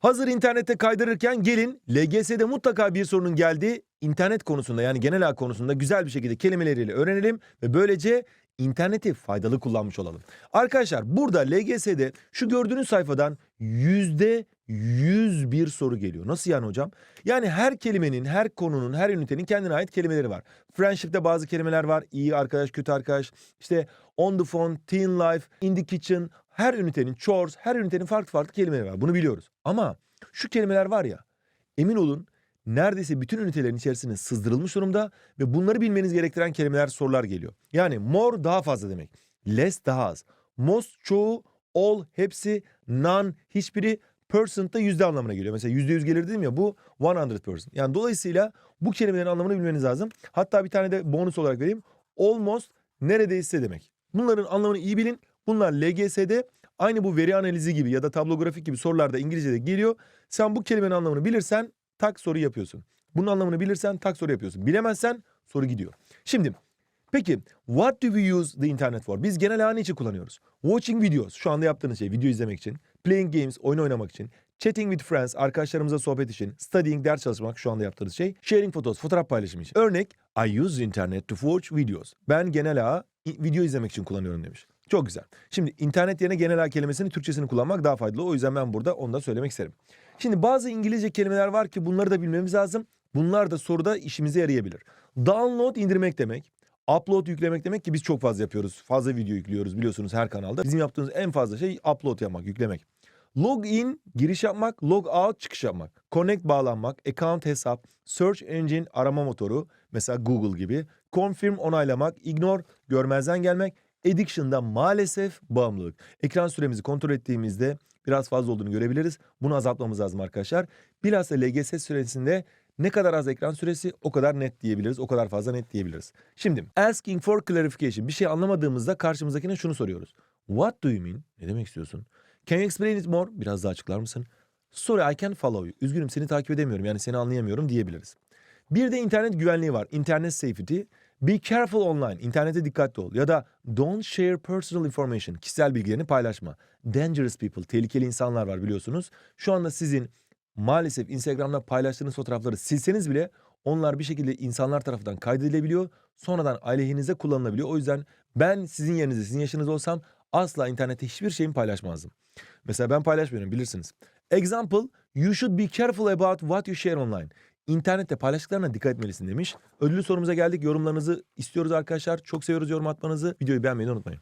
Hazır internette kaydırırken gelin LGS'de mutlaka bir sorunun geldiği internet konusunda yani genel ağ konusunda güzel bir şekilde kelimeleriyle öğrenelim ve böylece interneti faydalı kullanmış olalım. Arkadaşlar burada LGS'de şu gördüğünüz sayfadan yüzde yüz bir soru geliyor. Nasıl yani hocam? Yani her kelimenin, her konunun, her ünitenin kendine ait kelimeleri var. Friendship'te bazı kelimeler var. İyi arkadaş, kötü arkadaş. İşte on the phone, teen life, in the kitchen. Her ünitenin, chores, her ünitenin farklı farklı kelimeleri var. Bunu biliyoruz. Ama şu kelimeler var ya, emin olun neredeyse bütün ünitelerin içerisine sızdırılmış durumda ve bunları bilmeniz gerektiren kelimeler, sorular geliyor. Yani more daha fazla demek. Less daha az. Most çoğu, all hepsi, none hiçbiri, percent da yüzde anlamına geliyor. Mesela yüzde yüz gelir dedim ya bu 100%. Yani dolayısıyla bu kelimelerin anlamını bilmeniz lazım. Hatta bir tane de bonus olarak vereyim. Almost neredeyse demek. Bunların anlamını iyi bilin. Bunlar LGS'de aynı bu veri analizi gibi ya da tablo grafik gibi sorularda İngilizce'de geliyor. Sen bu kelimenin anlamını bilirsen tak soru yapıyorsun. Bunun anlamını bilirsen tak soru yapıyorsun. Bilemezsen soru gidiyor. Şimdi peki what do we use the internet for? Biz genel ağ için kullanıyoruz? Watching videos şu anda yaptığınız şey video izlemek için. Playing games oyun oynamak için. Chatting with friends arkadaşlarımızla sohbet için. Studying ders çalışmak şu anda yaptığınız şey. Sharing photos fotoğraf paylaşımı için. Örnek I use the internet to watch videos. Ben genel ağ i- video izlemek için kullanıyorum demiş. Çok güzel. Şimdi internet yerine genel ağ kelimesini Türkçesini kullanmak daha faydalı. O yüzden ben burada onu da söylemek isterim. Şimdi bazı İngilizce kelimeler var ki bunları da bilmemiz lazım. Bunlar da soruda işimize yarayabilir. Download indirmek demek. Upload yüklemek demek ki biz çok fazla yapıyoruz. Fazla video yüklüyoruz biliyorsunuz her kanalda. Bizim yaptığımız en fazla şey upload yapmak, yüklemek. Log in giriş yapmak, log out çıkış yapmak. Connect bağlanmak, account hesap, search engine arama motoru mesela Google gibi. Confirm onaylamak, ignore görmezden gelmek. Addiction'da maalesef bağımlılık. Ekran süremizi kontrol ettiğimizde biraz fazla olduğunu görebiliriz. Bunu azaltmamız lazım arkadaşlar. Bilhassa LGS süresinde ne kadar az ekran süresi o kadar net diyebiliriz. O kadar fazla net diyebiliriz. Şimdi asking for clarification bir şey anlamadığımızda karşımızdakine şunu soruyoruz. What do you mean? Ne demek istiyorsun? Can you explain it more? Biraz daha açıklar mısın? Sorry I can't follow you. Üzgünüm seni takip edemiyorum yani seni anlayamıyorum diyebiliriz. Bir de internet güvenliği var. İnternet safety. Be careful online. İnternete dikkatli ol. Ya da don't share personal information. Kişisel bilgilerini paylaşma. Dangerous people. Tehlikeli insanlar var biliyorsunuz. Şu anda sizin maalesef Instagram'da paylaştığınız fotoğrafları silseniz bile onlar bir şekilde insanlar tarafından kaydedilebiliyor. Sonradan aleyhinize kullanılabiliyor. O yüzden ben sizin yerinizde, sizin yaşınızda olsam asla internette hiçbir şeyimi paylaşmazdım. Mesela ben paylaşmıyorum bilirsiniz. Example, you should be careful about what you share online. İnternette paylaştıklarına dikkat etmelisin demiş. Ödüllü sorumuza geldik. Yorumlarınızı istiyoruz arkadaşlar. Çok seviyoruz yorum atmanızı. Videoyu beğenmeyi unutmayın.